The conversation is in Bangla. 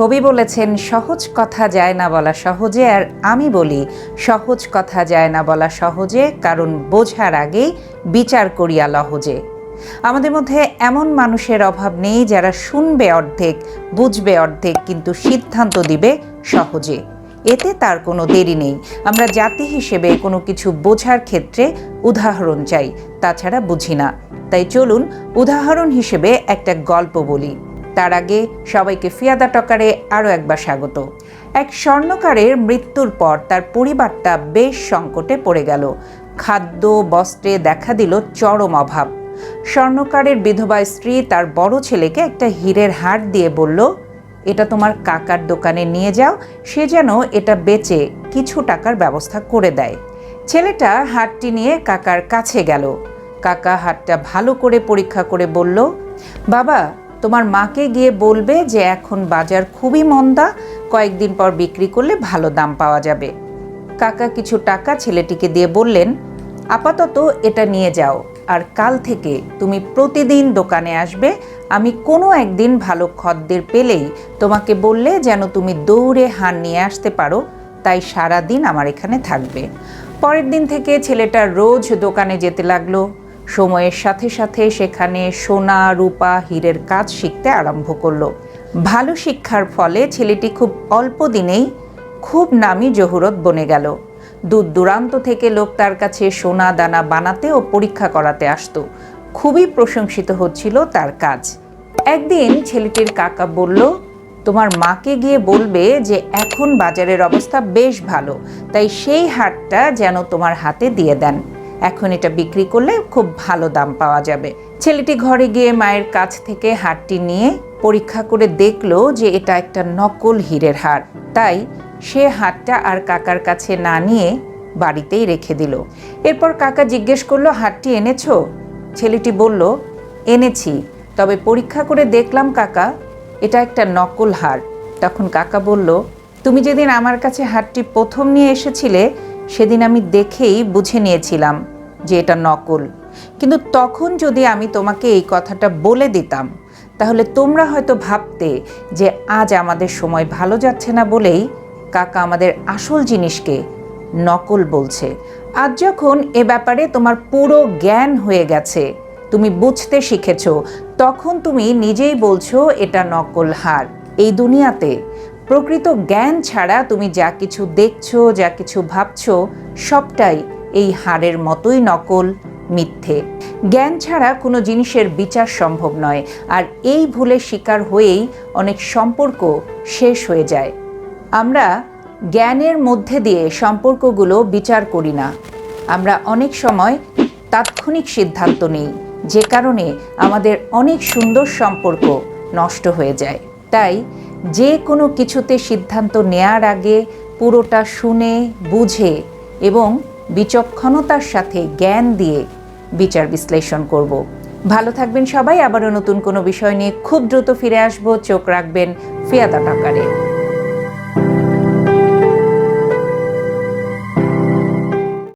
কবি বলেছেন, সহজ কথা যায় না বলা সহজে। আর আমি বলি, সহজ কথা যায় না বলা সহজে, কারণ বোঝার আগেই বিচার করিয়া লহজে। আমাদের মধ্যে এমন মানুষের অভাব নেই যারা শুনবে অর্ধেক, বুঝবে অর্ধেক, কিন্তু সিদ্ধান্ত দিবে সহজে। এতে তার কোনো দেরি নেই। আমরা জাতি হিসেবে কোনো কিছু বোঝার ক্ষেত্রে উদাহরণ চাই, তাছাড়া বুঝি না। তাই চলুন উদাহরণ হিসেবে একটা গল্প বলি। তার আগে সবাইকে ফিয়াদা টকারে আরও একবার স্বাগত। এক স্বর্ণকারের মৃত্যুর পর তার পরিবারটা বেশ সংকটে পড়ে গেল। খাদ্য, বস্ত্রে দেখা দিল চরম অভাব। স্বর্ণকারের বিধবা স্ত্রী তার বড় ছেলেকে একটা হীরের হার দিয়ে বলল, এটা তোমার কাকার দোকানে নিয়ে যাও, সে যেন এটা বেচে কিছু টাকার ব্যবস্থা করে দেয়। ছেলেটা হাটটি নিয়ে কাকার কাছে গেল। কাকা হাটটা ভালো করে পরীক্ষা করে বলল, বাবা তোমার মাকে গিয়ে বলবে যে এখন বাজার খুবই মন্দা, কয়েকদিন পর বিক্রি করলে ভালো দাম পাওয়া যাবে। কাকা কিছু টাকা ছেলেটিকে দিয়ে বললেন, আপাতত এটা নিয়ে যাও, আর কাল থেকে তুমি প্রতিদিন দোকানে আসবে, আমি কোনো একদিন ভালো খদ্দের পেলেই তোমাকে বললে যেন তুমি দৌড়ে হার নিয়ে আসতে পারো, তাই সারা দিন আমার এখানে থাকবে। পরের দিন থেকে ছেলেটা রোজ দোকানে যেতে লাগল। সময়ের সাথে সাথে সেখানে সোনা, রূপা, হীরের কাজ শিখতে আরম্ভ করল। ভালো শিক্ষার ফলে ছেলেটি খুব অল্প দিনেই খুব নামি জহুরত বনে গেল। দূর দূরান্ত থেকে লোক তার কাছে সোনা, দানা বানাতে ও পরীক্ষা করাতে আসতো। খুবই প্রশংসিত হচ্ছিল তার কাজ। একদিন ছেলেটির কাকা বলল, তোমার মাকে গিয়ে বলবে যে এখন বাজারের অবস্থা বেশ ভালো, তাই সেই হাটটা যেন তোমার হাতে দিয়ে দেন। এখন এটা বিক্রি করলে খুব ভালো দাম পাওয়া যাবে। ছেলেটি ঘরে গিয়ে মায়ের কাছ থেকে হারটি নিয়ে পরীক্ষা করে দেখল যে এটা একটা নকল হীরের হার। তাই সে হারটা আর কাকার কাছে না নিয়ে বাড়িতেই রেখে দিল। এরপর কাকা জিজ্ঞেস করল, হারটি এনেছো? ছেলেটি বলল, এনেছি। তবে পরীক্ষা করে দেখলাম কাকা, এটা একটা নকল হার। তখন কাকা বলল, তুমি যেদিন আমার কাছে হারটি প্রথম নিয়ে এসেছিলে সেদিন আমি দেখেই বুঝে নিয়েছিলাম যে এটা নকল। কিন্তু তখন যদি আমি তোমাকে এই কথাটা বলে দিতাম, তাহলে তোমরা হয়তো ভাবতে যে আজ আমাদের সময় ভালো যাচ্ছে না বলেই কাকা আমাদের আসল জিনিসকে নকল বলছে। আজ যখন এ ব্যাপারে তোমার পুরো জ্ঞান হয়ে গেছে, তুমি বুঝতে শিখেছ, তখন তুমি নিজেই বলছো এটা নকল হার। এই দুনিয়াতে প্রকৃত জ্ঞান ছাড়া তুমি যা কিছু দেখছ, যা কিছু ভাবছ, সবটাই এই হাড়ের মতোই নকল, মিথ্যে। জ্ঞান ছাড়া কোনো জিনিসের বিচার সম্ভব নয়, আর এই ভুলে শিকার হয়েই অনেক সম্পর্ক শেষ হয়ে যায়। আমরা জ্ঞানের মধ্যে দিয়ে সম্পর্কগুলো বিচার করি না। আমরা অনেক সময় তাৎক্ষণিক সিদ্ধান্ত নিই, যে কারণে আমাদের অনেক সুন্দর সম্পর্ক নষ্ট হয়ে যায়। তাই যে কোনো কিছুতে সিদ্ধান্ত নেয়ার আগে পুরোটা শুনে, বুঝে এবং বিচক্ষণতার সাথে জ্ঞান দিয়ে বিচার বিশ্লেষণ করব। ভালো থাকবেন সবাই। আবারও নতুন কোনো বিষয় নিয়ে খুব দ্রুত ফিরে আসব। চোখ রাখবেন ফিয়াদা টাকারে।